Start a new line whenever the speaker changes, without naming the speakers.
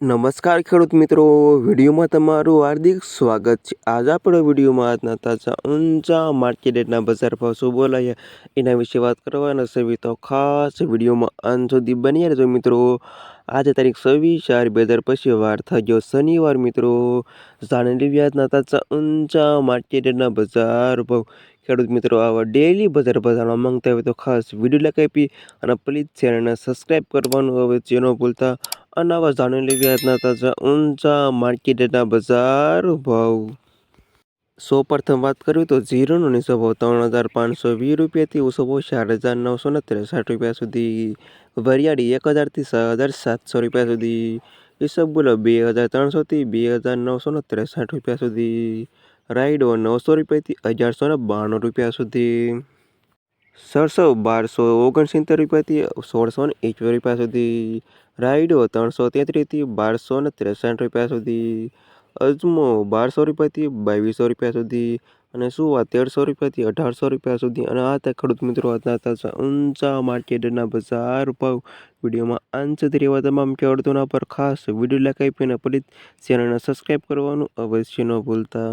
નમસ્કાર ખેડૂત મિત્રો. વિડીયોમાં તમારું હાર્દિક સ્વાગત છે. આજે આપણે વિડીયોમાં આજના તાજા, ઊંચા માર્કેટના બજાર ભાવ શું બોલાયા એના વિશે વાત કરવાના છે. તો ખાસ વિડીયોમાં અંત સુધી બની રહેજો મિત્રો. આજે તારીખ છવ્વીસ ચાર બે હજાર પછી વાર ગયો શનિવાર મિત્રો. જાણી આજના તાજા, ઊંચા માર્કેટના બજાર ભાવ. ખેડૂત મિત્રો, આવા ડેલી બજાર જાણવા માંગતા હોય તો ખાસ વીડિયો લાઈક આપી અને પ્લીઝ ચેનલને સબસ્ક્રાઈબ કરવાનું હવે જે ન ભૂલતા. અને આવા જાણી લેવી આજના તાજા ઊંચા માર્કેટના બજાર ભાવ. સૌ પ્રથમ વાત કરવી તો જીરોનો નીચો ભાવ ત્રણ હજાર પાંચસો વીસ રૂપિયાથી ઓછો ભાવ ચાર હજાર નવસો ને ત્રેસઠ રૂપિયા સુધી. વરિયાળી એક હજારથી છ હજાર સાતસો રૂપિયા સુધી. ઈસબગુલો બે હજાર ત્રણસોથી બે હજાર નવસો ને ત્રેસઠ રૂપિયા સુધી. રાઈડો નવસો રૂપિયાથી અગિયારસો બાણું રૂપિયા સુધી. સરસો બારસો ઓગણસિત્તેર રૂપિયાથી સોળસો ને રૂપિયા સુધી. રાઈડો ત્રણસો તેત્રીસથી બારસો ને ત્રેસઠ રૂપિયા સુધી. અજમો બારસો રૂપિયાથી બાવીસો રૂપિયા સુધી. અને સુવા તેરસો રૂપિયાથી અઢારસો રૂપિયા સુધી. અને આ હતા ખેડૂત મિત્રો હતા તાજા ઊંચા માર્કેટના બજાર ભાવ. વિડીયોમાં અંત સુધી રહેવા તમામ ખેડૂતોના પર ખાસ વીડિયો લાઈક આપીને પ્લીઝ ચેનલને સબસ્ક્રાઈબ કરવાનું અવશ્ય ન ભૂલતા.